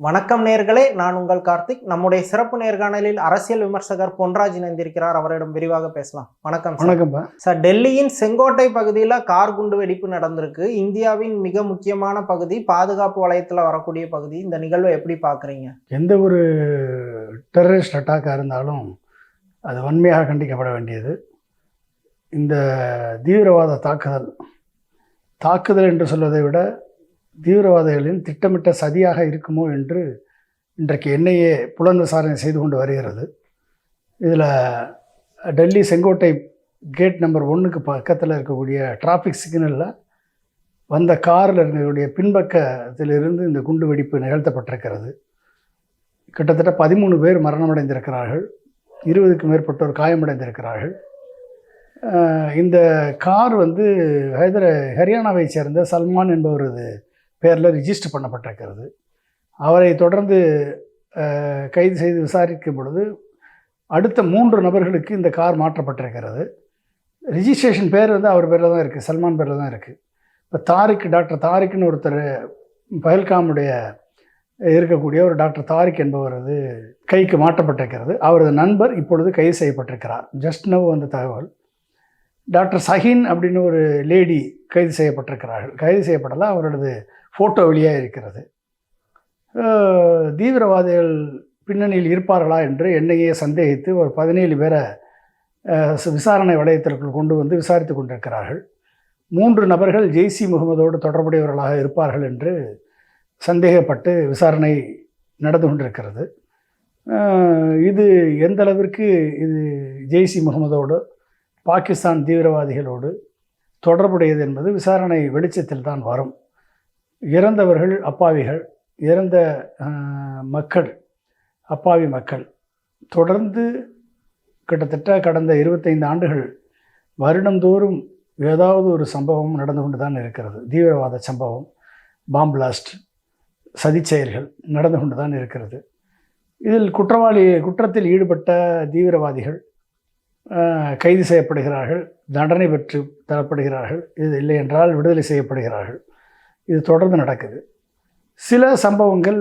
வணக்கம் நேர்களே நான் உங்கள் கார்த்திக். நம்முடைய சிறப்பு நேர்காணலில் அரசியல் விமர்சகர் பொன்ராஜ் இணைந்திருக்கிறார். அவரிடம் விரிவாக பேசலாம். வணக்கம் சார். வணக்கம்ப்பா சார். டெல்லியின் செங்கோட்டை பகுதியில் கார் குண்டு வெடிப்பு நடந்திருக்கு. இந்தியாவின் மிக முக்கியமான பகுதி பாதுகாப்பு வலயத்தில் வரக்கூடிய பகுதி. இந்த நிகழ்வை எப்படி பார்க்குறீங்க? எந்த ஒரு டெரரிஸ்ட் அட்டாக்காக இருந்தாலும் அது வன்மையாக கண்டிக்கப்பட வேண்டியது. இந்த தீவிரவாத தாக்குதல் தாக்குதல் என்று சொல்வதை விட தீவிரவாதிகளின் திட்டமிட்ட சதியாக இருக்குமோ என்று இன்றைக்கு என்ஐஏ புலன் விசாரணை செய்து கொண்டு வருகிறது. இதில் டெல்லி செங்கோட்டை கேட் நம்பர் ஒன்றுக்கு பக்கத்தில் இருக்கக்கூடிய டிராஃபிக் சிக்னலில் வந்த காரில் இருக்கக்கூடிய பின்பக்கத்திலிருந்து இந்த குண்டு வெடிப்பு நிகழ்த்தப்பட்டிருக்கிறது. கிட்டத்தட்ட பதிமூணு பேர் மரணமடைந்திருக்கிறார்கள். இருபதுக்கும் மேற்பட்டோர் காயமடைந்திருக்கிறார்கள். இந்த கார் வந்து ஹைதர ஹரியானாவை சேர்ந்த சல்மான் என்பவரது பேரில் ரிஜிஸ்டர் பண்ணப்பட்டிருக்கிறது. அவரை தொடர்ந்து கைது செய்து விசாரிக்கும் பொழுது அடுத்த மூன்று நபர்களுக்கு இந்த கார் மாற்றப்பட்டிருக்கிறது. ரிஜிஸ்ட்ரேஷன் பேர் வந்து அவர் பேரில் தான் இருக்குது சல்மான் பேரில் தான் இருக்குது இப்போ தாரிக் டாக்டர் தாரிக்னு ஒருத்தர் பஹல்காமுடைய இருக்கக்கூடிய ஒரு டாக்டர் தாரிக் என்பவரது கைக்கு மாற்றப்பட்டிருக்கிறது. அவரது நண்பர் இப்பொழுது கைது செய்யப்பட்டிருக்கிறார். ஜஸ்ட் நவ் அந்த தகவல். டாக்டர் சஹின் அப்படின்னு ஒரு லேடி கைது செய்யப்பட்டிருக்கிறார்கள். கைது செய்யப்படலாம் அவரது ஃபோட்டோ வெளியாக இருக்கிறது. தீவிரவாதிகள் பின்னணியில் இருப்பார்களா என்று என்னையே சந்தேகித்து ஒரு பதினேழு பேரை விசாரணை வளையத்திற்குள் கொண்டு வந்து விசாரித்து கொண்டிருக்கிறார்கள். மூன்று நபர்கள் ஜெய்சி முகமதோடு தொடர்புடையவர்களாக இருப்பார்கள் என்று சந்தேகப்பட்டு விசாரணை நடந்து கொண்டிருக்கிறது. இது எந்த அளவிற்கு இது ஜெய்சி முகமதோடு பாகிஸ்தான் தீவிரவாதிகளோடு தொடர்புடையது என்பது விசாரணை வெளிச்சத்தில் தான் வரும். இறந்தவர்கள் அப்பாவிகள் இறந்த மக்கள் அப்பாவி மக்கள். தொடர்ந்து கிட்டத்தட்ட கடந்த இருபத்தைந்து ஆண்டுகள் வருடந்தோறும் ஏதாவது ஒரு சம்பவம் நடந்து கொண்டு தான் இருக்கிறது. தீவிரவாத சம்பவம் பாம் பிளாஸ்ட் செயல்கள் நடந்து கொண்டு தான் இருக்கிறது. இதில் குற்றவாளி குற்றத்தில் ஈடுபட்ட தீவிரவாதிகள் கைது செய்யப்படுகிறார்கள் தண்டனை பெற்று தரப்படுகிறார்கள். இது இல்லை என்றால் விடுதலை செய்யப்படுகிறார்கள். இது தொடர்ந்து நடக்குது. சில சம்பவங்கள்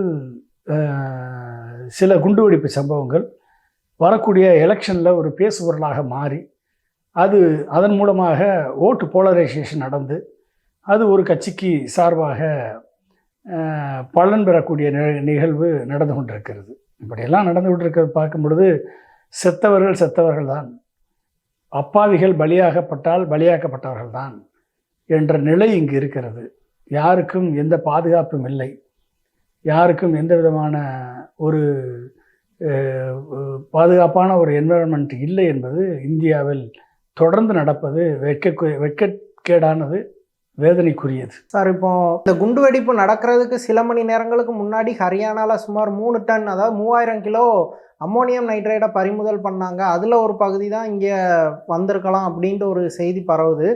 சில குண்டுவெடிப்பு சம்பவங்கள் வரக்கூடிய எலெக்ஷனில் ஒரு பேசுபொருளாக மாறி அது அதன் மூலமாக ஓட்டு போலரைசேஷன் நடந்து அது ஒரு கட்சிக்கு சார்பாக பலன் பெறக்கூடிய நிகழ்வு நடந்து கொண்டிருக்கிறது. இப்படியெல்லாம் நடந்து கொண்டிருக்கிறது பார்க்கும் பொழுது செத்தவர்கள் செத்தவர்கள் தான் அப்பாவிகள் பலியாகப்பட்டால் பலியாக்கப்பட்டவர்கள் தான் என்ற நிலை இங்கு இருக்கிறது. யாருக்கும் எந்த பாதுகாப்பும் இல்லை. யாருக்கும் எந்த விதமான ஒரு பாதுகாப்பான ஒரு என்விரான்மெண்ட் இல்லை என்பது இந்தியாவில் தொடர்ந்து நடப்பது வெட்க வெட்கக்கேடானது வேதனைக்குரியது. சார் இப்போ இந்த குண்டு வெடிப்பு நடக்கிறதுக்கு சில மணி நேரங்களுக்கு முன்னாடி ஹரியானால சுமார் மூணு டன் அதாவது மூவாயிரம் கிலோ அம்மோனியம் நைட்ரேட்டை பறிமுதல் பண்ணாங்க. அதில் ஒரு பகுதி தான் இங்கே வந்திருக்கலாம் அப்படின்ட்டு ஒரு செய்தி பரவுது.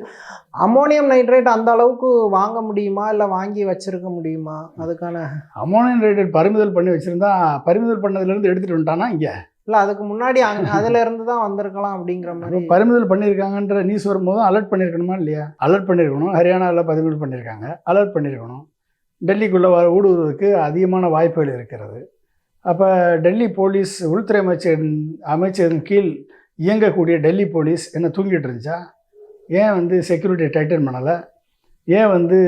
அம்மோனியம் நைட்ரேட் அந்த அளவுக்கு வாங்க முடியுமா? இல்லை வாங்கி வச்சிருக்க முடியுமா? அதுக்கான அமோனியம் ரேட்டட் பறிமுதல் பண்ணி வச்சுருந்தா பறிமுதல் பண்ணதுலேருந்து எடுத்துகிட்டு வந்துட்டானா இங்கே? இல்லை அதுக்கு முன்னாடி அங்க அதுல இருந்து தான் வந்திருக்கலாம் அப்படிங்கிற மாதிரி. பறிமுதல் பண்ணியிருக்காங்கன்ற நியூஸ் வரும்போதும் அலர்ட் பண்ணியிருக்கணுமா இல்லையா? அலர்ட் பண்ணியிருக்கணும் ஹரியானாவில் பறிமுதல் பண்ணியிருக்காங்க அலர்ட் பண்ணியிருக்கணும் டெல்லிக்குள்ளே வர ஊடுருவதற்கு அதிகமான வாய்ப்புகள் இருக்கிறது. அப்போ டெல்லி போலீஸ் உள்துறை அமைச்சரின் அமைச்சரின் கீழ் இயங்கக்கூடிய டெல்லி போலீஸ் என்ன தூங்கிட்டு இருந்துச்சா? ஏன் வந்து செக்யூரிட்டியை டைட்டன் பண்ணலை? ஏன் வந்து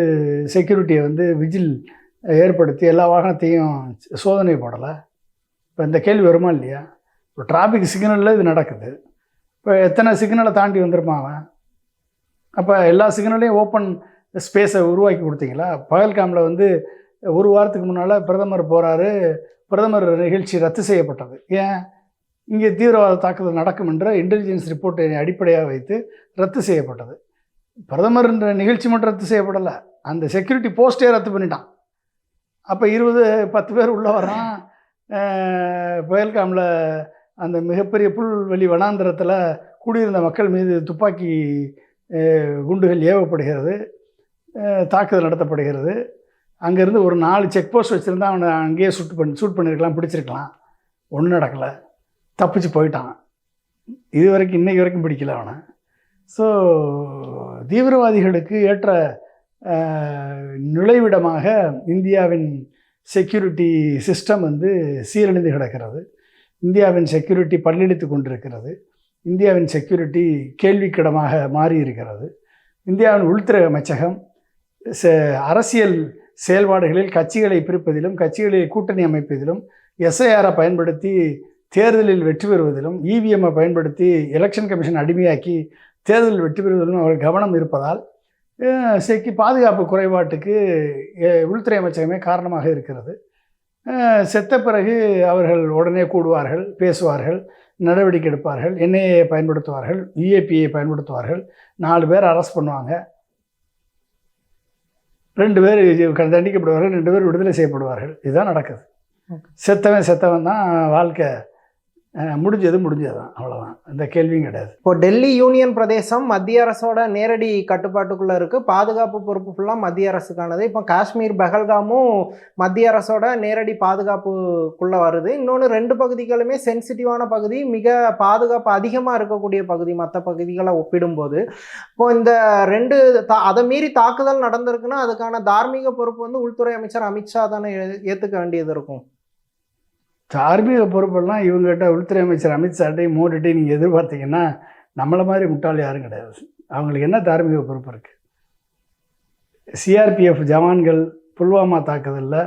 செக்யூரிட்டியை வந்து விஜில் ஏற்படுத்தி எல்லா வாகனத்தையும் சோதனை போடலை? இப்போ இந்த கேள்வி வருமா இல்லையா? இப்போ டிராஃபிக் சிக்னலில் இது நடக்குது. இப்போ எத்தனை சிக்னலை தாண்டி வந்திருப்பான் அவன்? அப்போ எல்லா சிக்னலையும் ஓப்பன் ஸ்பேஸை உருவாக்கி கொடுத்தீங்களா? பகல்காமில் வந்து ஒரு வாரத்துக்கு முன்னால் பிரதமர் போகிறாரு பிரதமர் நிகழ்ச்சி ரத்து செய்யப்பட்டது. ஏன்? இங்கே தீவிரவாத தாக்குதல் நடக்கும் என்ற இன்டெலிஜென்ஸ் ரிப்போர்ட்டை அடிப்படையாக வைத்து ரத்து செய்யப்பட்டது. பிரதமர் நிகழ்ச்சி மட்டும் ரத்து செய்யப்படலை. அந்த செக்யூரிட்டி போஸ்ட்டே ரத்து பண்ணிட்டான். அப்போ இருபது பத்து பேர் உள்ளே வரான் புயல்காமில் அந்த மிகப்பெரிய புல்வெளி வனாந்திரத்தில் குடியிருந்த மக்கள் மீது துப்பாக்கி குண்டுகள் ஏவப்படுகிறது தாக்குதல் நடத்தப்படுகிறது. அங்கேருந்து ஒரு நாலு செக் போஸ்ட் வச்சுருந்தா அவனை அங்கேயே சுட்டு பண்ணி சூட் பண்ணியிருக்கலாம் பிடிச்சிருக்கலாம். ஒன்றும் நடக்கலை. தப்பிச்சு போயிட்டான். இது வரைக்கும் இன்றைக்கு வரைக்கும் பிடிக்கல அவனை. ஸோ தீவிரவாதிகளுக்கு ஏற்ற நுழைவிடமாக இந்தியாவின் செக்யூரிட்டி சிஸ்டம் வந்து சீரழிந்து கிடக்கிறது. இந்தியாவின் செக்யூரிட்டி பல்லெடுத்து கொண்டிருக்கிறது. இந்தியாவின் செக்யூரிட்டி கேள்விக்கிடமாக மாறி இருக்கிறது இந்தியாவின் உள்துறை அமைச்சகம் அரசியல் செயல்பாடுகளில் கட்சிகளை பிரிப்பதிலும் கட்சிகளை கூட்டணி அமைப்பதிலும் எஸ்ஐஆரை பயன்படுத்தி தேர்தலில் வெற்றி பெறுவதிலும் இவிஎம்மை பயன்படுத்தி எலெக்ஷன் கமிஷன் அடிமையாக்கி தேர்தலில் வெற்றி பெறுவதிலும் அவர்கள் கவனம் இருப்பதால் செக்கி பாதுகாப்பு குறைபாட்டுக்கு உள்துறை அமைச்சகமே காரணமாக இருக்கிறது. செத்த பிறகு அவர்கள் உடனே கூடுவார்கள் பேசுவார்கள் நடவடிக்கை எடுப்பார்கள் என்ஐஏ பயன்படுத்துவார்கள் யுஏபியை பயன்படுத்துவார்கள். நாலு பேர் அரெஸ்ட் பண்ணுவாங்க. ரெண்டு பேர் தண்டிக்கப்படுவார்கள் ரெண்டு பேர் விடுதலை செய்யப்படுவார்கள். இதுதான் நடக்குது. செத்தவன் செத்தவன் தான் வாழ்க்கை. முடிஞ்சது முடிஞ்சதுதான். அவ்வளோதான் இந்த கேள்வியும் கிடையாது. இப்போ டெல்லி யூனியன் பிரதேசம் மத்திய அரசோட நேரடி கட்டுப்பாட்டுக்குள்ளே இருக்குது பாதுகாப்பு பொறுப்பு ஃபுல்லாக மத்திய அரசுக்கானது. இப்போ காஷ்மீர் பெஹல்காமும் மத்திய அரசோட நேரடி பாதுகாப்புக்குள்ளே வருது. இன்னொன்று ரெண்டு பகுதிகளுமே சென்சிட்டிவான பகுதி மிக பாதுகாப்பு அதிகமாக இருக்கக்கூடிய பகுதி மற்ற பகுதிகளை ஒப்பிடும்போது. இப்போ இந்த ரெண்டு தா அதை மீறி தாக்குதல் நடந்திருக்குன்னா அதுக்கான தார்மீக பொறுப்பு வந்து உள்துறை அமைச்சர் அமித்ஷா தானே ஏ- வேண்டியது இருக்கும். தார்மீக பொறுப்பெல்லாம் இவங்ககிட்ட உள்துறை அமைச்சர் அமித்ஷாட்டையும் மோடிட்டையும் நீங்கள் எதிர்பார்த்தீங்கன்னா நம்மளை மாதிரி முட்டாள் யாரும் கிடையாது. அவங்களுக்கு என்ன தார்மீக பொறுப்பு இருக்குது சிஆர்பிஎஃப் ஜவான்கள் புல்வாமா தாக்குதலில்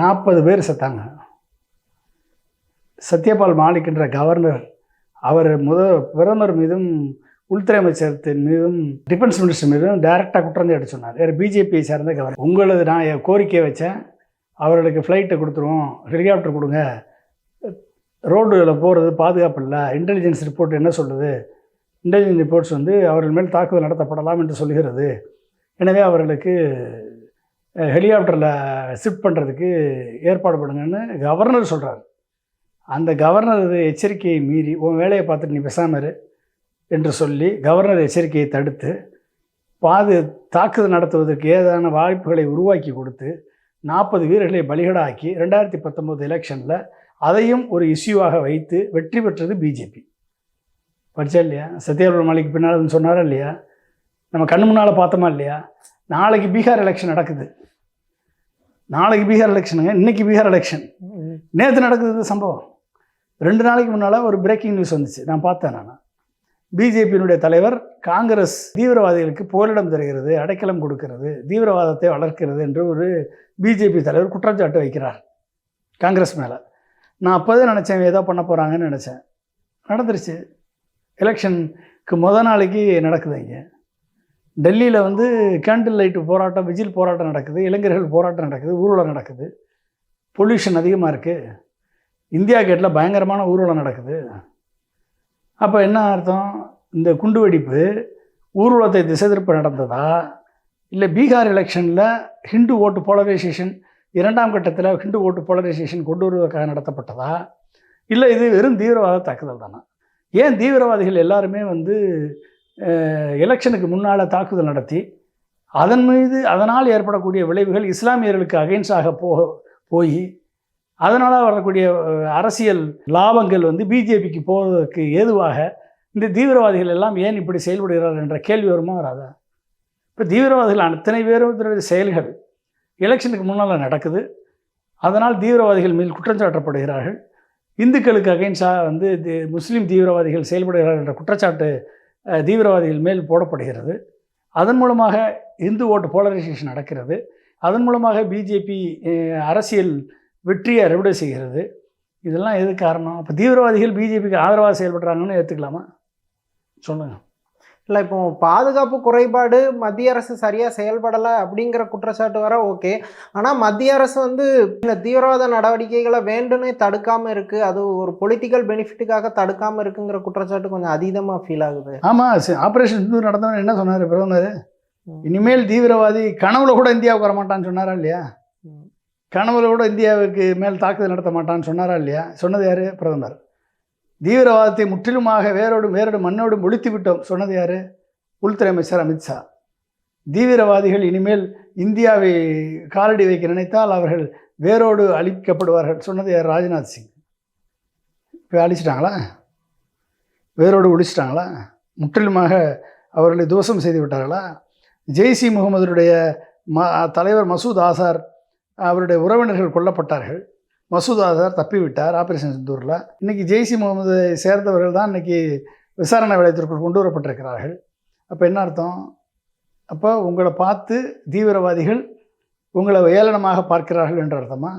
நாற்பது பேர் செத்தாங்க. சத்யபால் மாலிக்ன்ற கவர்னர் அவர் முத பிரதமர் மீதும் உள்துறை அமைச்சகத்தின் மீதும் டிஃபென்ஸ் மினிஸ்டர் மீதும் டைரெக்டாக குற்றம் எடுத்து சொன்னார். வேறு பிஜேபியை சேர்ந்த கவர்னர் உங்களது நான் என் கோரிக்கையை வச்சேன். அவர்களுக்கு ஃப்ளைட்டை கொடுத்துருவோம். ஹெலிகாப்டர் கொடுங்க. ரோடுகளில் போகிறது பாதுகாப்பு இல்லை. இன்டெலிஜென்ஸ் ரிப்போர்ட் என்ன சொல்லுது? இன்டெலிஜென்ஸ் ரிப்போர்ட்ஸ் வந்து அவர்கள் மேல் தாக்குதல் நடத்தப்படலாம் என்று சொல்கிறது எனவே அவர்களுக்கு ஹெலிகாப்டரில் ஷிஃப்ட் பண்ணுறதுக்கு ஏற்பாடு பண்ணுங்கன்னு கவர்னர் சொல்கிறார் அந்த கவர்னர் எச்சரிக்கையை மீறி உன் வேலையை பார்த்துட்டு நீ பேசாமல் என்று சொல்லி கவர்னர் எச்சரிக்கையை தடுத்து பாது தாக்குதல் நடத்துவதற்கு ஏதான வாய்ப்புகளை உருவாக்கி கொடுத்து நாற்பது வீரர்களை பலிகடாக்கி ரெண்டாயிரத்தி பத்தொம்போது எலெக்ஷனில் அதையும் ஒரு இஷ்யூவாக வைத்து வெற்றி பெற்றது பிஜேபி படிச்சா இல்லையா? சத்யபால் மாலிக் பின்னால் சொன்னாரா இல்லையா? நம்ம கண்ணு முன்னால் பார்த்தோமா இல்லையா? நாளைக்கு பீகார் எலெக்ஷன் நடக்குது. நாளைக்கு பீகார் எலெக்ஷனுங்க இன்னைக்கு பீகார் எலெக்ஷன் நேற்று நடக்குது இந்த சம்பவம். ரெண்டு நாளைக்கு முன்னால் ஒரு பிரேக்கிங் நியூஸ் வந்துச்சு. நான் பார்த்தேன் நான். பிஜேபியினுடைய தலைவர் காங்கிரஸ் தீவிரவாதிகளுக்கு போரிடம் தருகிறது அடைக்கலம் கொடுக்கிறது தீவிரவாதத்தை வளர்க்கிறது என்று ஒரு பிஜேபி தலைவர் குற்றச்சாட்டு வைக்கிறார் காங்கிரஸ் மேலே. நான் அப்போதே நினச்சேன் ஏதோ பண்ண போகிறாங்கன்னு நினச்சேன். நடந்துருச்சு. எலெக்ஷனுக்கு முத நாளைக்கு நடக்குது இங்கே. டெல்லியில் வந்து கேண்டில் லைட்டு போராட்டம் விஜில் போராட்டம் நடக்குது இளைஞர்கள் போராட்டம் நடக்குது ஊர்வலம் நடக்குது. பொல்யூஷன் அதிகமாக இருக்குது இந்தியா கேட்டில் பயங்கரமான ஊர்வலம் நடக்குது. அப்போ என்ன அர்த்தம்? இந்த குண்டுவெடிப்பு ஊர்வலத்தை திசை திருப்ப நடந்ததா? இல்லை பீகார் எலெக்ஷனில் ஹிந்து ஓட்டு போலரைசேஷன் இரண்டாம் கட்டத்தில் ஹிந்து ஓட்டு போலரைசேஷன் கொண்டு வருவதற்காக நடத்தப்பட்டதா? இல்லை இது வெறும் தீவிரவாத தாக்குதல் தானா? ஏன் தீவிரவாதிகள் எல்லாருமே வந்து எலெக்ஷனுக்கு முன்னால் தாக்குதல் நடத்தி அதன் மீது அதனால் ஏற்படக்கூடிய விளைவுகள் இஸ்லாமியர்களுக்கு அகைன்ஸ்டாக போ போய் அதனால் வரக்கூடிய அரசியல் லாபங்கள் வந்து பிஜேபிக்கு போவதற்கு ஏதுவாக இந்த தீவிரவாதிகள் எல்லாம் ஏன் இப்படி செயல்படுகிறார்கள் என்ற கேள்வி வருமா வராதா? இப்போ தீவிரவாதிகள் அத்தனை பேரும் செயல்கள் எலெக்ஷனுக்கு முன்னால் நடக்குது. அதனால் தீவிரவாதிகள் மேல் குற்றம் சாட்டப்படுகிறார்கள். இந்துக்களுக்கு அகைன்ஸ்டாக வந்து முஸ்லீம் தீவிரவாதிகள் செயல்படுகிறார்கள் என்ற குற்றச்சாட்டு தீவிரவாதிகள் மேல் போடப்படுகிறது. அதன் மூலமாக இந்து ஓட்டு போலரைசேஷன் நடக்கிறது. அதன் மூலமாக பிஜேபி அரசியல் வெற்றியை அறுவடை செய்கிறது. இதெல்லாம் எது காரணம்? அப்போ தீவிரவாதிகள் பிஜேபிக்கு ஆதரவாக செயல்படுறாங்கன்னு ஏற்றுக்கலாமா சொல்லுங்கள் இல்லை இப்போ பாதுகாப்பு குறைபாடு மத்திய அரசு சரியாக செயல்படலை அப்படிங்கிற குற்றச்சாட்டு வர ஓகே. ஆனால் மத்திய அரசு வந்து இந்த தீவிரவாத நடவடிக்கைகளை வேண்டுனே தடுக்காமல் இருக்குது அது ஒரு பொலிட்டிக்கல் பெனிஃபிட்டுக்காக தடுக்காமல் இருக்குங்கிற குற்றச்சாட்டு கொஞ்சம் அதீதமாக ஃபீல் ஆகுது. ஆமாம் ஆப்ரேஷன் சிந்தூர் நடந்தவன் என்ன சொன்னார் பிரதமர். இனிமேல் தீவிரவாதி கனவுல கூட இந்தியாவுக்கு வர மாட்டான்னு சொன்னாரா இல்லையா? ம். கூட இந்தியாவுக்கு மேல் தாக்குதல் நடத்த மாட்டான்னு சொன்னாரா இல்லையா? சொன்னது யார்? பிரதமர். தீவிரவாதத்தை முற்றிலுமாக வேரோடு வேரோடு மண்ணோடு ஒழித்து விட்டோம். சொன்னது யார்? உள்துறை அமைச்சர் அமித்ஷா தீவிரவாதிகள் இனிமேல் இந்தியாவை காலடி வைக்க நினைத்தால் அவர்கள் வேரோடு அழிக்கப்படுவார்கள். சொன்னது யார்? ராஜ்நாத் சிங். இப்போ அழிச்சிட்டாங்களா? வேரோடு ஒழிச்சிட்டாங்களா? முற்றிலுமாக அவர்களை தோஷம் செய்து விட்டார்களா? ஜெய்சி முகமதுடைய ம தலைவர் மசூத் ஆசார் அவருடைய உறவினர்கள் கொல்லப்பட்டார்கள். மசூத் ஆசார் தப்பிவிட்டார் ஆபரேஷன் சிந்தூரில். இன்றைக்கி ஜெய்சி முகமது சேர்ந்தவர்கள் தான் இன்றைக்கி விசாரணை வளையத்திற்குள் கொண்டு வரப்பட்டிருக்கிறார்கள். அப்போ என்ன அர்த்தம்? அப்போ உங்களை பார்த்து தீவிரவாதிகள் உங்களை ஏளனமாக பார்க்கிறார்கள் என்ற அர்த்தமா?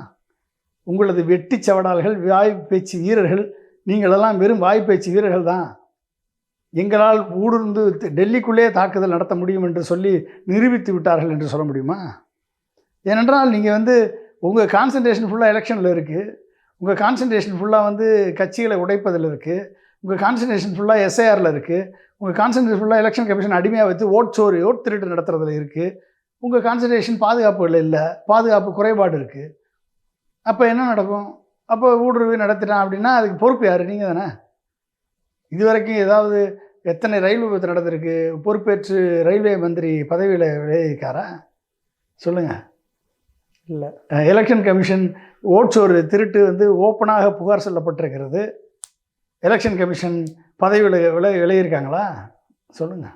உங்களது வெட்டி சவடால்கள் வாய் பேச்சு வீரர்கள் நீங்களெல்லாம் வெறும் வாய் பேச்சு வீரர்கள் தான். எங்களால் ஊடுருந்து டெல்லிக்குள்ளே தாக்குதல் நடத்த முடியும் என்று சொல்லி நிரூபித்து விட்டார்கள் என்று சொல்ல முடியுமா? ஏனென்றால் நீங்கள் வந்து உங்கள் கான்சன்ட்ரேஷன் ஃபுல்லாக எலெக்ஷனில் இருக்குது உங்கள் கான்சன்ட்ரேஷன் ஃபுல்லாக வந்து கட்சிகளை உடைப்பதில் இருக்குது உங்கள் கான்சன்ட்ரேஷன் ஃபுல்லாக எஸ்ஐஆரில் இருக்குது உங்கள் கான்சன்ட்ரேஷன் ஃபுல்லாக எலெக்ஷன் கமிஷன் அடிமையாக வைத்து ஓட் சோறு ஓட் திருட்டு நடத்துறதுல இருக்குது உங்கள் கான்சன்ட்ரேஷன் பாதுகாப்புகள் இல்லை. பாதுகாப்பு குறைபாடு இருக்குது அப்போ என்ன நடக்கும்? அப்போ ஊடுருவி நடத்திட்டான் அப்படின்னா அதுக்கு பொறுப்பு யார்? நீங்கள் தானே. இது வரைக்கும் ஏதாவது எத்தனை ரயில் விபத்து நடந்திருக்கு? பொறுப்பேற்று ரயில்வே மந்திரி பதவியில் விளைவிக்காரா சொல்லுங்கள் இல்லை. எலெக்ஷன் கமிஷன் ஓட்சோறு திருட்டு வந்து ஓப்பனாக புகார் சொல்லப்பட்டிருக்கிறது. எலெக்ஷன் கமிஷன் பதவி விலை விளையிருக்காங்களா சொல்லுங்கள்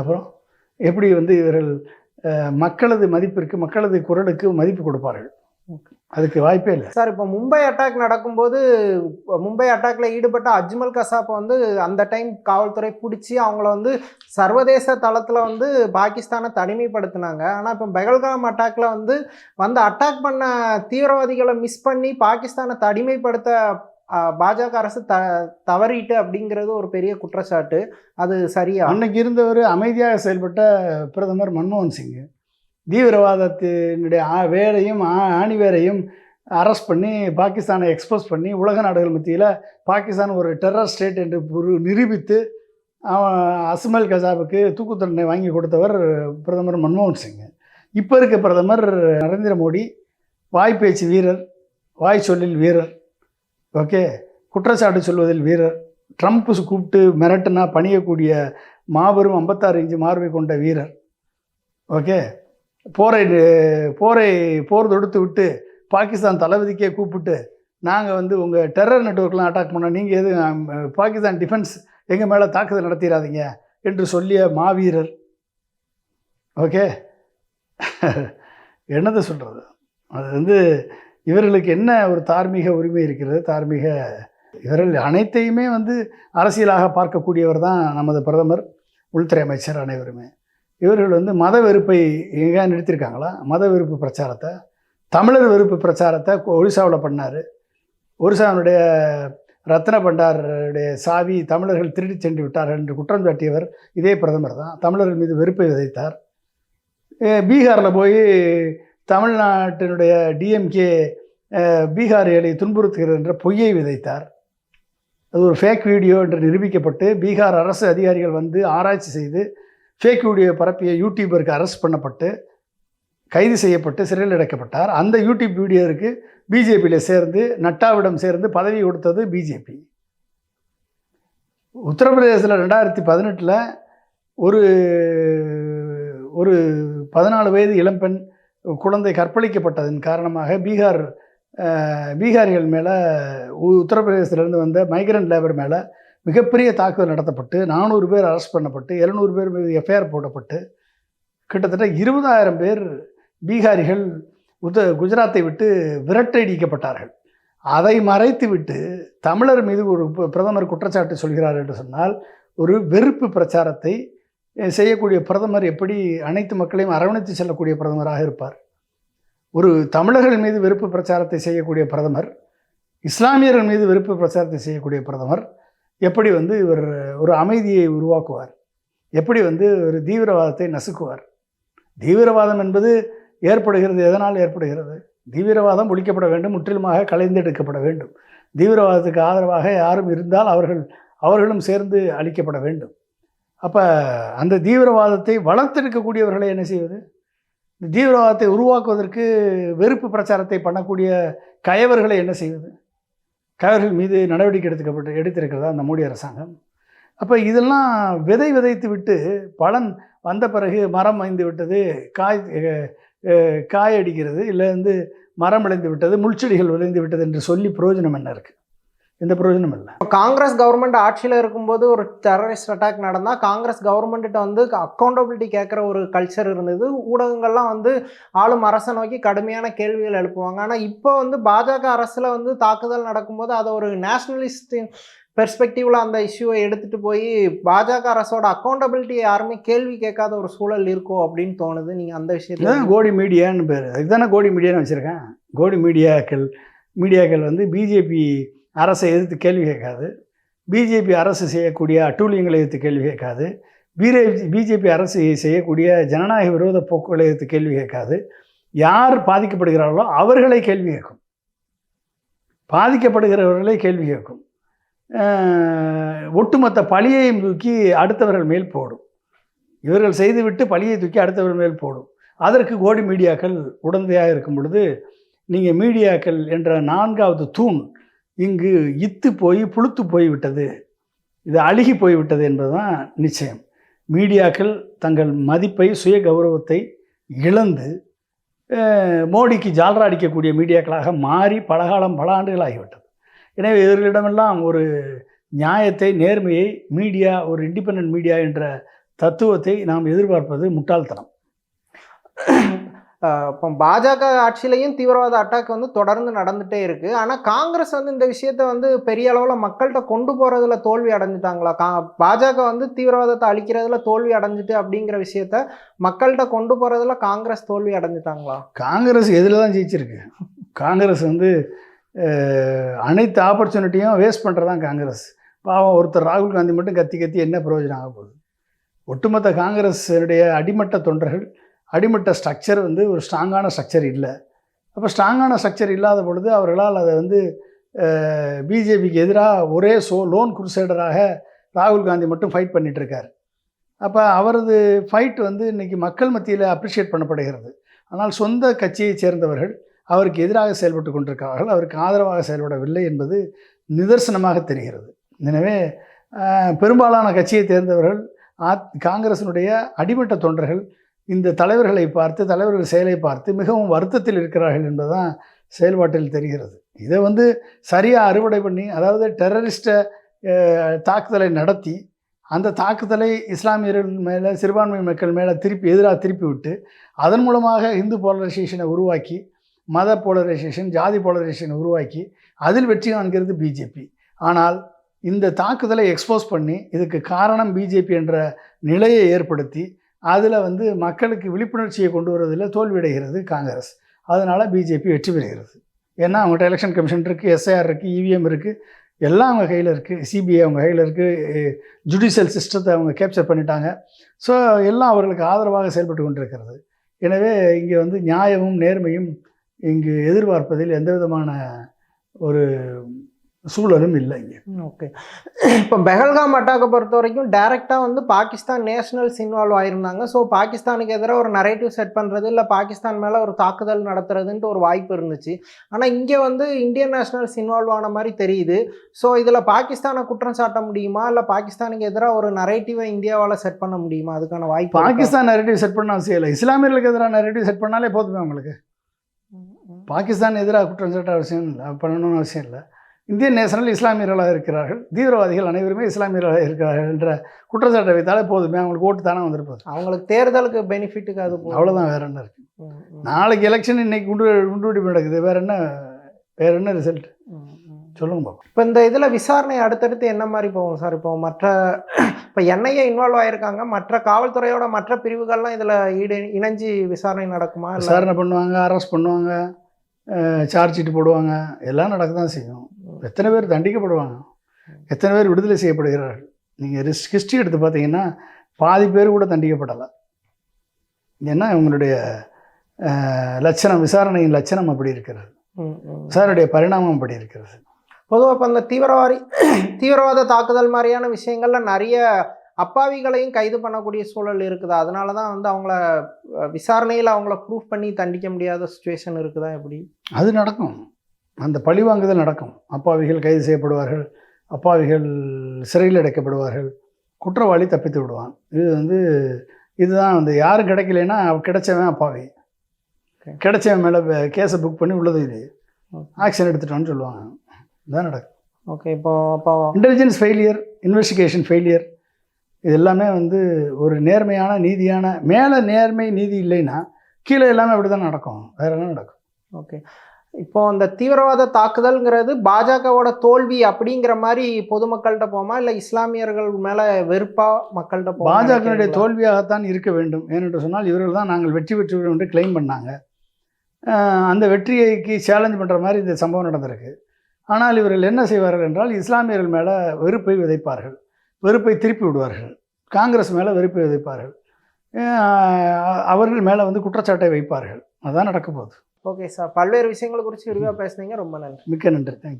அப்புறம் எப்படி வந்து இவர்கள் மக்களது மதிப்பிற்கு மக்களது குரலுக்கு மதிப்பு கொடுப்பார்கள்? அதுக்கு வாய்ப்பே இல்லை. சார் இப்போ மும்பை அட்டாக் நடக்கும்போது மும்பை அட்டாக்ல ஈடுபட்ட அஜ்மல் கசாப்பை வந்து அந்த டைம் காவல்துறை பிடிச்சி அவங்கள வந்து சர்வதேச தளத்தில் வந்து பாகிஸ்தானை தனிமைப்படுத்தினாங்க. ஆனால் இப்போ பெகல்காம் அட்டாக்ல வந்து வந்து அட்டாக் பண்ண தீவிரவாதிகளை மிஸ் பண்ணி பாகிஸ்தானை தனிமைப்படுத்த பாஜக அரசு த தவறிட்டு அப்படிங்கிறது ஒரு பெரிய குற்றச்சாட்டு. அது சரியா? அன்னைக்கு இருந்தவர் அமைதியாக செயல்பட்ட பிரதமர் மன்மோகன் சிங் தீவிரவாதத்தினுடைய ஆ- வேரையும் ஆ- ஆணி வேரையும் அரெஸ்ட் பண்ணி பாகிஸ்தானை எக்ஸ்போஸ் பண்ணி உலக நாடுகள் மத்தியில் பாகிஸ்தான் ஒரு டெரர் ஸ்டேட் என்று நிரூபித்து அவன் அஸ்மல் கசாபுக்கு தூக்கு தண்டனை வாங்கி கொடுத்தவர் பிரதமர் மன்மோகன் சிங். இப்போ இருக்க பிரதமர் நரேந்திர மோடி வாய் பேச்சு வீரர் வாய் சொல்லில் வீரர் ஓகே குற்றச்சாட்டு சொல்வதில் வீரர். ட்ரம்ப் கூப்பிட்டு மிரட்டுனா பணியக்கூடிய மாபெரும் ஐம்பத்தாறு இன்ச்சு மார்பை கொண்ட வீரர் ஓகே போரை போரை போர் தொடுத்து விட்டு பாகிஸ்தான் தளபதிக்கே கூப்பிட்டு நாங்கள் வந்து உங்கள் டெரர் நெட்ஒர்க்லாம் அட்டாக் பண்ணோம். நீங்கள் எது பாகிஸ்தான் டிஃபென்ஸ் எங்கள் மேலே தாக்குதல் நடத்திடாதீங்க என்று சொல்லிய மாவீரர். ஓகே என்னது சொல்கிறது அது வந்து இவர்களுக்கு என்ன ஒரு தார்மீக உரிமை இருக்கிறது? தார்மீக இவர்கள் அனைத்தையுமே வந்து அரசியலாக பார்க்கக்கூடியவர் தான் நமது பிரதமர் உள்துறை அமைச்சர் அனைவருமே. இவர்கள் வந்து மத வெறுப்பை எங்கே நிறுத்தியிருக்காங்களா? மத வெறுப்பு பிரச்சாரத்தை. தமிழர் வெறுப்பு பிரச்சாரத்தை ஒரிசாவில் பண்ணார். ஒரிசாவினுடைய ரத்ன பண்டாருடைய சாவி தமிழர்கள் திருடி சென்று விட்டார்கள் என்று குற்றம் சாட்டியவர் இதே பிரதமர் தான். தமிழர்கள் மீது வெறுப்பை விதைத்தார். பீகாரில் போய் தமிழ்நாட்டினுடைய டிஎம்கே பீகாரிகளை துன்புறுத்துகிறது என்ற பொய்யை விதைத்தார். அது ஒரு ஃபேக் வீடியோ என்று நிரூபிக்கப்பட்டு பீகார் அரசு அதிகாரிகள் வந்து ஆராய்ச்சி செய்து ஃபேக் வீடியோ பரப்பிய யூடியூபருக்கு அரெஸ்ட் பண்ணப்பட்டு கைது செய்யப்பட்டு சிறையில் அடைக்கப்பட்டார். அந்த யூடியூப் வீடியோருக்கு பிஜேபியில் சேர்ந்து நட்டாவிடம் சேர்ந்து பதவி கொடுத்தது பிஜேபி உத்தரப்பிரதேசத்தில் ரெண்டாயிரத்தி பதினெட்டில் ஒரு ஒரு பதினாலு வயது இளம்பெண் குழந்தை கற்பழிக்கப்பட்டதன் காரணமாக பீகார் பீகாரிகள் மேலே உத்தரப்பிரதேசத்திலேருந்து வந்த மைக்ரண்ட் லேபர் மேலே மிகப்பெரிய தாக்குதல் நடத்தப்பட்டு நானூறு பேர் அரெஸ்ட் பண்ணப்பட்டு எழுநூறு பேர் மீது எஃப்ஐஆர் போடப்பட்டு கிட்டத்தட்ட இருபதாயிரம் பேர் பீகாரிகள் உத குஜராத்தை விட்டு விரட்டடிக்கப்பட்டார்கள். அதை மறைத்து விட்டு தமிழர் மீது ஒரு ப- பிரதமர் குற்றச்சாட்டு சொல்கிறார் என்று சொன்னால் ஒரு வெறுப்பு பிரச்சாரத்தை செய்யக்கூடிய பிரதமர் எப்படி அனைத்து மக்களையும் அரவணைத்து செல்லக்கூடிய பிரதமராக இருப்பார்? ஒரு தமிழர்கள் மீது வெறுப்பு பிரச்சாரத்தை செய்யக்கூடிய பிரதமர் இஸ்லாமியர்கள் மீது வெறுப்பு பிரச்சாரத்தை செய்யக்கூடிய பிரதமர் எப்படி வந்து இவர் ஒரு அமைதியை உருவாக்குவார்? எப்படி வந்து ஒரு தீவிரவாதத்தை நசுக்குவார்? தீவிரவாதம் என்பது ஏற்படுகிறது எதனால் ஏற்படுகிறது? தீவிரவாதம் ஒழிக்கப்பட வேண்டும் முற்றிலுமாக கலைந்தெடுக்கப்பட வேண்டும். தீவிரவாதத்துக்கு ஆதரவாக யாரும் இருந்தால் அவர்கள் அவர்களும் சேர்ந்து அழிக்கப்பட வேண்டும். அப்போ அந்த தீவிரவாதத்தை வளர்த்தெடுக்கக்கூடியவர்களை என்ன செய்வது? இந்த தீவிரவாதத்தை உருவாக்குவதற்கு வெறுப்பு பிரச்சாரத்தை பண்ணக்கூடிய கயவர்களை என்ன செய்வது? கயவர்கள் மீது நடவடிக்கை எடுத்துக்கப்பட்டு எடுத்திருக்கிறதா அந்த மோடி அரசாங்கம். அப்போ இதெல்லாம் விதை விதைத்து விட்டு பலன் வந்த பிறகு மரம் ஐந்து விட்டது காய் காயடிக்கிறது இல்லை வந்து மரம் விளைந்து விட்டது முள்செடிகள் விளைந்து விட்டது என்று சொல்லி பிரயோஜனம் என்ன இருக்குது எந்த பிரயோஜனமும் இல்லை. இப்போ காங்கிரஸ் கவர்மெண்ட் ஆட்சியில் இருக்கும்போது ஒரு டெரரிஸ்ட் அட்டாக் நடந்தால் காங்கிரஸ் கவர்மெண்ட்ட வந்து அக்கௌண்டபிலிட்டி கேட்குற ஒரு கல்ச்சர் இருந்தது. ஊடகங்கள்லாம் வந்து ஆளும் அரசை நோக்கி கடுமையான கேள்விகள் எழுப்புவாங்க. ஆனால் இப்போ வந்து பாஜக அரசில் வந்து தாக்குதல் நடக்கும்போது அதை ஒரு நேஷனலிஸ்ட் பெர்ஸ்பெக்டிவ்ல அந்த இஷ்யூவை எடுத்துட்டு போய் பாஜக அரசோட அக்கௌண்டபிலிட்டி யாருமே கேள்வி கேட்காத ஒரு சூழல் இருக்கோ அப்படின்னு தோணுது. நீங்க அந்த விஷயத்துல இதுதான் கோடி மீடியான்னு பேர். அதுக்கு தானே கோடி மீடியான்னு வச்சுருக்கேன். கோடி மீடியாக்கள் மீடியாக்கள் வந்து பிஜேபி அரசை எதிர்த்து கேள்வி கேட்காது. பிஜேபி அரசு செய்யக்கூடிய அட்டூழியங்களை எதிர்த்து கேள்வி கேட்காது. பிஜே பிஜேபி அரசு செய்யக்கூடிய ஜனநாயக விரோத போக்குகளை எதிர்த்து கேள்வி கேட்காது. யார் பாதிக்கப்படுகிறார்களோ அவர்களை கேள்வி கேட்கும். பாதிக்கப்படுகிறவர்களை கேள்வி கேட்கும். ஒட்டுமொத்த பழியையும் தூக்கி அடுத்தவர்கள் மேல் போடும். இவர்கள் செய்துவிட்டு பழியை தூக்கி அடுத்தவர்கள் மேல் போடும். அதற்கு கோடி மீடியாக்கள் உடந்தையாக இருக்கும் பொழுது நீங்கள் மீடியாக்கள் என்ற நான்காவது தூண் இங்கு இத்து போய் புழுத்து போய்விட்டது இது அழுகி போய்விட்டது என்பதுதான் நிச்சயம். மீடியாக்கள் தங்கள் மதிப்பை சுய கௌரவத்தை இழந்து மோடிக்கு ஜால்ரா அடிக்கக்கூடிய மீடியாக்களாக மாறி பலகாலம் பல ஆண்டுகள் ஆகிவிட்டது எனவே இவர்களிடமெல்லாம் ஒரு நியாயத்தை நேர்மையை மீடியா ஒரு இண்டிபெண்ட் மீடியா என்ற தத்துவத்தை நாம் எதிர்பார்ப்பது முட்டாள்தனம். இப்போ பாஜக ஆட்சியிலையும் தீவிரவாத அட்டாக் வந்து தொடர்ந்து நடந்துகிட்டே இருக்குது ஆனால் காங்கிரஸ் வந்து இந்த விஷயத்த வந்து பெரிய அளவில் மக்கள்கிட்ட கொண்டு போகிறதுல தோல்வி அடைஞ்சிட்டாங்களா? கா பாஜக வந்து தீவிரவாதத்தை அழிக்கிறதுல தோல்வி அடைஞ்சிட்டு அப்படிங்கிற விஷயத்த மக்கள்கிட்ட கொண்டு போகிறதுல காங்கிரஸ் தோல்வி அடைஞ்சிட்டாங்களா? காங்கிரஸ் எதில் தான் ஜெயிச்சிருக்கு? காங்கிரஸ் வந்து அனைத்து ஆப்பர்ச்சுனிட்டியும் வேஸ்ட் பண்ணுறதான் காங்கிரஸ். பாவம் ஒருத்தர் ராகுல் காந்தி மட்டும் கத்தி கத்தி என்ன பிரயோஜனம் ஆக போகுது? ஒட்டுமொத்த காங்கிரஸினுடைய அடிமட்ட தொண்டர்கள் அடிமட்ட ஸ்ட்ரக்சர் வந்து ஒரு ஸ்ட்ராங்கான ஸ்ட்ரக்சர் இல்லை. அப்போ ஸ்ட்ராங்கான ஸ்ட்ரக்சர் இல்லாத பொழுது அவர்களால் அதை வந்து பிஜேபிக்கு எதிராக ஒரே சோ லோன் குருசேடராக ராகுல் காந்தி மட்டும் ஃபைட் பண்ணிகிட்ருக்கார் இருக்கார். அப்போ அவரது ஃபைட் வந்து இன்றைக்கி மக்கள் மத்தியில் அப்ரிஷியேட் பண்ணப்படுகிறது. ஆனால் சொந்த கட்சியைச் சேர்ந்தவர்கள் அவருக்கு எதிராக செயல்பட்டு கொண்டிருக்கிறார்கள். அவருக்கு ஆதரவாக செயல்படவில்லை என்பது நிதர்சனமாக தெரிகிறது. எனவே பெரும்பாலான கட்சியை தேர்ந்தவர்கள் ஆத் காங்கிரசினுடைய அடிமட்ட தொண்டர்கள் இந்த தலைவர்களை பார்த்து தலைவர்கள் செயலை பார்த்து மிகவும் வருத்தத்தில் இருக்கிறார்கள் என்பதுதான் செயல்பாட்டில் தெரிகிறது. இதை வந்து சரியாக அறுவடை பண்ணி அதாவது டெரரிஸ்ட்டை தாக்குதலை நடத்தி அந்த தாக்குதலை இஸ்லாமியர்கள் மேலே சிறுபான்மை மக்கள் மேலே திருப்பி எதிராக திருப்பி விட்டு அதன் மூலமாக இந்து போலரைசேஷனை உருவாக்கி மத போலரைசேஷன் ஜாதி போலரைசேஷனை உருவாக்கி அதில் வெற்றி காண்கிறது பிஜேபி ஆனால் இந்த தாக்குதலை எக்ஸ்போஸ் பண்ணி இதுக்கு காரணம் பிஜேபி என்ற நிலையை ஏற்படுத்தி அதில் வந்து மக்களுக்கு விழிப்புணர்ச்சியை கொண்டு வருவதில் தோல்வியடைகிறது காங்கிரஸ். அதனால் பிஜேபி வெற்றி பெறுகிறது. ஏன்னா அவங்கள்ட்ட எலெக்ஷன் கமிஷன் இருக்குது எஸ்ஐஆர் இருக்குது இவிஎம் இருக்குது எல்லாம் அவங்க கையில் இருக்குது சிபிஐ அவங்க கையில் இருக்குது ஜுடிஷியல் சிஸ்டத்தை அவங்க கேப்சர் பண்ணிட்டாங்க. ஸோ எல்லாம் அவர்களுக்கு ஆதரவாக செயல்பட்டு கொண்டிருக்கிறது. எனவே இங்கே வந்து நியாயமும் நேர்மையும் இங்கு எதிர்பார்ப்பதில் எந்த விதமான ஒரு சூழலும் இல்லை இங்கே. ஓகே இப்போ பெஹல்காம் அட்டாக்கை பொறுத்த வரைக்கும் டைரெக்டாக வந்து பாகிஸ்தான் நேஷனல்ஸ் இன்வால்வ் ஆயிருந்தாங்க. ஸோ பாகிஸ்தானுக்கு எதிராக ஒரு நரேட்டிவ் செட் பண்ணுறது இல்லை பாகிஸ்தான் மேலே ஒரு தாக்குதல் நடத்துறதுன்ட்டு ஒரு வாய்ப்பு இருந்துச்சு. ஆனால் இங்கே வந்து இந்தியன் நேஷனல்ஸ் இன்வால்வ் ஆன மாதிரி தெரியுது. ஸோ இதில் பாகிஸ்தானை குற்றம் சாட்ட முடியுமா? இல்லை பாகிஸ்தானுக்கு எதிராக ஒரு நரேட்டிவை இந்தியாவால் செட் பண்ண முடியுமா? அதுக்கான வாய்ப்பு? பாகிஸ்தான் நெரேட்டிவ் செட் பண்ண அவசியம் இல்லை. இஸ்லாமியர்களுக்கு எதிராக நெரேட்டிவ் செட் பண்ணாலே போதுமே அவங்களுக்கு. பாகிஸ்தான் எதிராக குற்றம் சாட்ட அவசியம் இல்லை. பண்ணணும்னு அவசியம் இல்லை. இந்தியன் நேஷனல் இஸ்லாமியர்களாக இருக்கிறார்கள். தீவிரவாதிகள் அனைவருமே இஸ்லாமியர்களாக இருக்கிறார்கள் என்ற குற்றச்சாட்டை வைத்தாலே போதுமே. அவங்களுக்கு ஓட்டு தானே வந்திருப்பது. அவங்களுக்கு தேர்தலுக்கு பெனிஃபிட்டுக்கு அது. அவ்வளோதான் வேற என்ன இருக்கு? ம், ம், நாளைக்கு எலெக்ஷன் இன்னைக்கு குண்டு குண்டுவெடிப்பு நடக்குது. வேற என்ன வேற என்ன ரிசல்ட். சொல்லுங்க பாப்போம். இப்போ இந்த இதில் விசாரணை அடுத்தடுத்து என்ன மாதிரி போகும் சார்? இப்போ மற்ற இப்போ என்ஐஏ இன்வால்வ் ஆயிருக்காங்க. மற்ற காவல்துறையோட மற்ற பிரிவுகள்லாம் இதில் ஈடு இணைஞ்சு விசாரணை நடக்குமா? விசாரணை பண்ணுவாங்க அரெஸ்ட் பண்ணுவாங்க சார்ஜ் ஷீட் போடுவாங்க. எல்லாம் நடக்க தான் செய்யும். எத்தனை பேர் தண்டிக்கப்படுவாங்க? எத்தனை பேர் விடுதலை செய்யப்படுகிறார்கள்? நீங்கள் ரிஸ் ஹிஸ்ட்ரி எடுத்து பார்த்தீங்கன்னா பாதி பேர் கூட தண்டிக்கப்படலை. ஏன்னா இவங்களுடைய லட்சணம் விசாரணையின் லட்சணம் அப்படி இருக்கிறது. விசாரணையுடைய பரிணாமம் அப்படி இருக்கிறது. பொதுவாக இப்போ இந்த தீவிரவாதி தீவிரவாத தாக்குதல் மாதிரியான விஷயங்கள்ல நிறைய அப்பாவிகளையும் கைது பண்ணக்கூடிய சூழல் இருக்குதா? அதனால தான் வந்து அவங்கள விசாரணையில் அவங்கள ப்ரூஃப் பண்ணி தண்டிக்க முடியாத சுச்சுவேஷன் இருக்குதா எப்படி? அது நடக்கும். அந்த பழிவாங்குதல் நடக்கும். அப்பாவிகள் கைது செய்யப்படுவார்கள். அப்பாவிகள் சிறையில் அடைக்கப்படுவார்கள். குற்றவாளி தப்பித்து விடுவான். இது வந்து இதுதான் வந்து யாரும் கிடைக்கலைன்னா கிடைச்சவன் அப்பாவி. கிடைச்சவன் மேலே கேஸை புக் பண்ணி உள்ளது இது. ஆக்ஷன் எடுத்துட்டோன்னு சொல்லுவாங்க. இதுதான் நடக்கும் ஓகே இப்போ அப்போ இன்டெலிஜென்ஸ் ஃபெயிலியர் இன்வெஸ்டிகேஷன் ஃபெயிலியர் இது எல்லாமே வந்து ஒரு நேர்மையான நீதியான மேலே நேர்மை நீதி இல்லைன்னா கீழே எல்லாமே அப்படி தான் நடக்கும். வேற என்ன நடக்கும்? ஓகே இப்போ அந்த தீவிரவாத தாக்குதல்ங்கிறது பாஜகவோட தோல்வி அப்படிங்கிற மாதிரி பொதுமக்கள்கிட்ட போமா இல்லை இஸ்லாமியர்கள் மேல வெறுப்பா மக்கள்கிட்ட போமா பாஜகனுடைய? தோல்வியாகத்தான் இருக்க வேண்டும். ஏனென்று சொன்னால் இவர்கள் தான் நாங்கள் வெற்றி பெற்று என்று கிளைம் பண்ணாங்க. அந்த வெற்றியைக்கு சேலஞ்ச் பண்ணுற மாதிரி இந்த சம்பவம் நடந்திருக்கு. ஆனால் இவர்கள் என்ன செய்வார்கள் என்றால் இஸ்லாமியர்கள் மேலே வெறுப்பை விதைப்பார்கள். வெறுப்பை திருப்பி விடுவார்கள். காங்கிரஸ் மேலே வெறுப்பை விதைப்பார்கள். அவர்கள் மேலே வந்து குற்றச்சாட்டை வைப்பார்கள். அதான் நடக்க போகுது. ஓகே சார் பல்வேறு விஷயங்களை குறித்து விரிவாக பேசுனீங்க. ரொம்ப நன்றி. மிக்க நன்றி. தேங்க்யூ